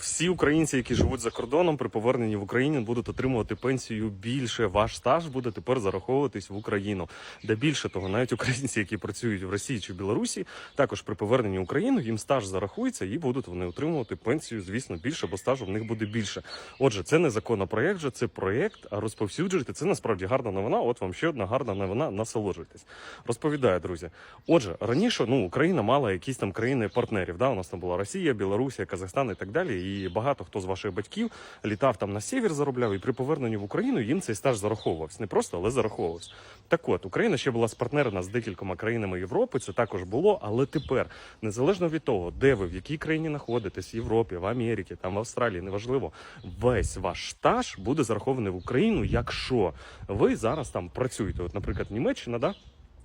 всі українці, які живуть за кордоном, при поверненні в Україну будуть отримувати пенсію більше. Ваш стаж буде тепер зараховуватись в Україну. Де більше того, навіть українці, які працюють в Росії чи Білорусі, також при поверненні в Україну їм стаж зарахується і будуть вони отримувати пенсію, звісно, більше, бо стажу в них буде більше. Отже, це не законопроект, же це проєкт, а розповсюджуйте. Це насправді гарна новина. От вам ще одна гарна новина. Насолоджуйтесь. Розповідаю, друзі. Отже, раніше ну Україна мала якісь там країни партнерів. Да, у нас там була Росія, Білорусія, Казахстан і так далі. І багато хто з ваших батьків літав там на север, заробляв, і при поверненні в Україну їм цей стаж зараховувався. Не просто, але зараховувався. Так от, Україна ще була спартнерена з декількома країнами Європи. Це також було, але тепер, незалежно від того, де ви в якій країні знаходитесь, в Європі, в Америці, там в Австралії, неважливо, весь ваш стаж буде зарахований в Україну, якщо ви зараз там працюєте. От, наприклад, Німеччина, да.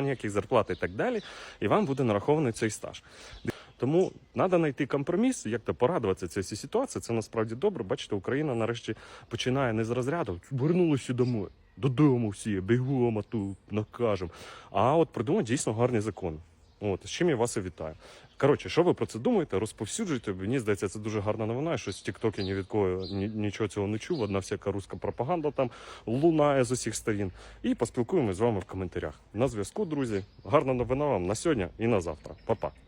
ніяких зарплат і так далі, і вам буде нарахований цей стаж. Тому треба знайти компроміс, як то порадуватися цій ситуації. Це насправді добре. Бачите, Україна нарешті починає не з розряду вернулися домой, додому всі, бігом, а тут накажемо. А от придумати дійсно гарний закон. От з чим я вас і вітаю. Коротше, що ви про це думаєте? Розповсюджуйте. Мені здається, це дуже гарна новина. Щось в Тіктокі ні від кого ні, нічого цього не чув. Одна всяка руська пропаганда там лунає з усіх сторін. І поспілкуємось з вами в коментарях. На зв'язку, друзі. Гарна новина вам на сьогодні і на завтра. Па-па.